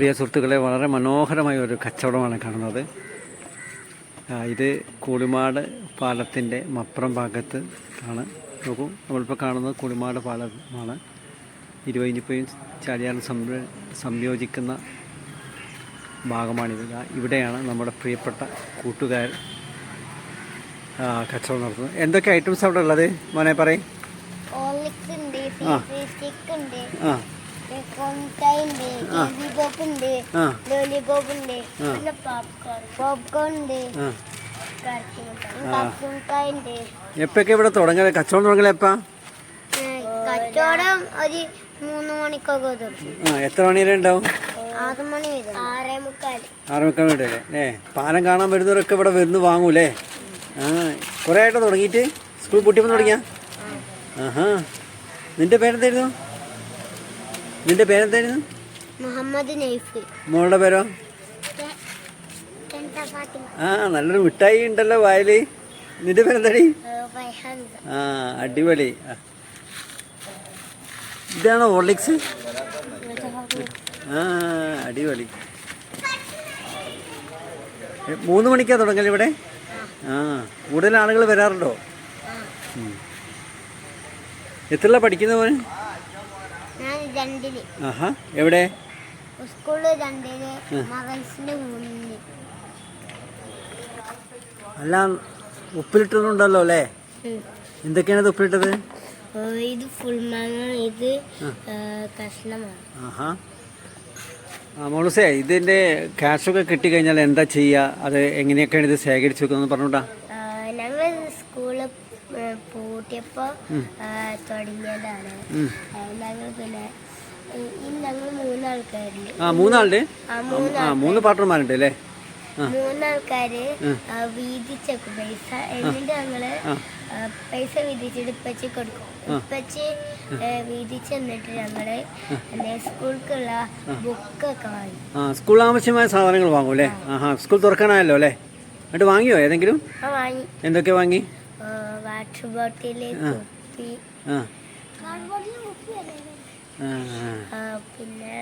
പ്രിയ സുഹൃത്തുക്കളെ വളരെ മനോഹരമായ ഒരു കച്ചവടമാണ് കാണുന്നത്. ഇത് കൂളിമാട് പാലത്തിന്റെ മപ്പുറം ഭാഗത്ത് ആണ്. നോക്കൂ നമ്മളിപ്പോൾ കാണുന്നത് കൂളിമാട് പാലമാണ്. ഇരുവൈനിപ്പയും ചാലിയാറും സംര സംയോജിക്കുന്ന ഭാഗമാണിത്. ഇവിടെയാണ് നമ്മുടെ പ്രിയപ്പെട്ട കൂട്ടുകാർ കച്ചവടം നടത്തുന്നത്. എന്തൊക്കെ ഐറ്റംസ് അവിടെ ഉള്ളത്? മോനെ പറയും. ആ. ആ. ലോലിപോപ്പ് ഉണ്ട് ലോലിപോപ്പ് ഉണ്ട് ആ. പിന്നെ പോപ്കോൺ പോപ്കോൺ ഉണ്ട്. എപ്പൊക്കെ ഇവിടെ തുടങ്ങല? കച്ചവടം തുടങ്ങല എപ്പാ? കച്ചവടം ഒരു മൂന്ന് മണിക്കൊക്കെ ആ എത്ര മണി വരെ ഉണ്ടാവും? ആറ് മണി വരെ. ആറേ മുക്കാൽ ആറ് മണിക്കാൻ വേണ്ടി അല്ലേ? പാലം കാണാൻ വരുന്നവരൊക്കെ ഇവിടെ വരുന്ന് വാങ്ങൂലേ? ആ കുറേ ആയിട്ട് തുടങ്ങിയിട്ട്? സ്കൂൾ പൂട്ടിയപ്പോൾ തുടങ്ങിയ? ആഹാ. നിന്റെ പേരെന്തായിരുന്നു? നിന്റെ പേരെന്തായിരുന്നു? മുഹമ്മദ് നൈഫ്. മോളുടെ പേരോ? ആ നല്ലൊരു മിഠായി ഉണ്ടല്ലോ വായിൽ. നിന്റെ പേരെന്താടി? ആ അടിപൊളി. ഇതാണോ ഓർലിക്സ് ആ അടിപൊളി. മൂന്ന് മണിക്കാ തുടങ്ങൽ ഇവിടെ? ആ കൂടുതൽ ആളുകൾ വരാറുണ്ടോ? എത്ര പഠിക്കുന്നവൻ പഠിക്കുന്ന മോന്? ആഹാ എവിടെ? അല്ല ഉപ്പിലിട്ടതുണ്ടല്ലോ അല്ലേ? എന്തൊക്കെയാണ് ഇത് ഉപ്പിലിട്ടത്? ഇത് ഫുൾ മാങ്ങ ഇത് കഷ്ണമാണ്. ആഹാ. മോളുസേ ഇതിന്റെ ക്യാഷൊക്കെ കിട്ടിക്കഴിഞ്ഞാൽ എന്താ ചെയ്യുക? അത് എങ്ങനെയൊക്കെയാണ് ഇത് ശേഖരിച്ചു വെക്കുന്നത് പറഞ്ഞോട്ടാ പൂട്ടിയപ്പോ ആ, തുടങ്ങിയതാണ്. ഞങ്ങൾ പിന്നെ ഞങ്ങൾ മൂന്നാൾക്കാരുണ്ട്. ആ മൂന്നാളുടെ ആ മൂന്ന് പാർട്ട്ണർമാരുണ്ട് അല്ലേ? മൂന്നാൾക്കാര് വീതിച്ചേക്കും പൈസ. എന്നിട്ട് ഞങ്ങൾ പൈസ വീതിച്ചിട്ട് ഉപ്പച്ചി കൊടുക്കും. ഇപ്പച്ചി വീതിച്ച് എന്നിട്ട് ഞങ്ങൾ സ്കൂൾക്കുള്ള ബുക്കൊക്കെ വാങ്ങി. സ്കൂൾ ആവശ്യമായ സാധനങ്ങൾ വാങ്ങും അല്ലേ? സ്കൂൾ തുറക്കാനായല്ലോ അല്ലേ? എന്നിട്ട് വാങ്ങിയോ ഏതെങ്കിലും? എന്തൊക്കെ വാങ്ങി? വാട്ടർ ബോട്ടിലെ കുപ്പി പിന്നെ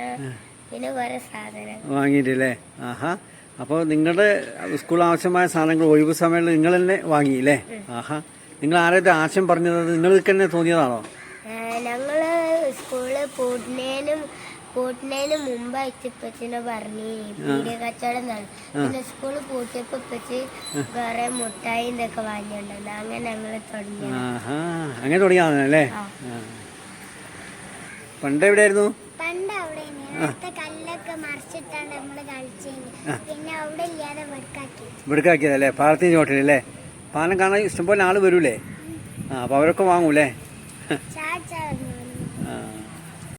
പിന്നെ കുറെ സാധനം. വാങ്ങിയിട്ടില്ലേ? ആഹാ. അപ്പോൾ നിങ്ങളുടെ സ്കൂൾ ആവശ്യമായ സാധനങ്ങൾ ഒഴിവ് സമയങ്ങളിൽ നിങ്ങൾ തന്നെ വാങ്ങിയില്ലേ ആഹാ. നിങ്ങൾ ആരെയൊക്കെ ആശയം പറഞ്ഞത്? നിങ്ങൾക്ക് തന്നെ തോന്നിയതാണോ ഞങ്ങൾ സ്കൂളിൽ പൂട്ടുന്നതിനും പൂട്ടുന്നതിന് മുമ്പ് ഇപ്പച്ചിനെ പറഞ്ഞു കച്ചവടം നടന്നു പിന്നെ സ്കൂൾ പൂട്ടിയപ്പോ വേറെ മുട്ടായി ഇതൊക്കെ വാങ്ങിയിട്ടുണ്ടായിരുന്നു അങ്ങനെ ഞങ്ങൾ തുടങ്ങി അങ്ങനെ തുടങ്ങിയാണല്ലേ. പണ്ട് എവിടെയായിരുന്നു? പണ്ട് അവിടെ കല്ലൊക്കെ മറിച്ചിട്ടാണ് നമ്മൾ കളിച്ചത് പിന്നെ അവിടെ ഇല്ലാതെ വെടുക്കാക്കിയതല്ലേ? പാലത്തിന് ചോട്ടിലല്ലേ? പാലം കാണാൻ ഇഷ്ടംപോലെ ആൾ വരൂലേ? ആ അപ്പൊ അവരൊക്കെ വാങ്ങൂലേ? ചാച്ച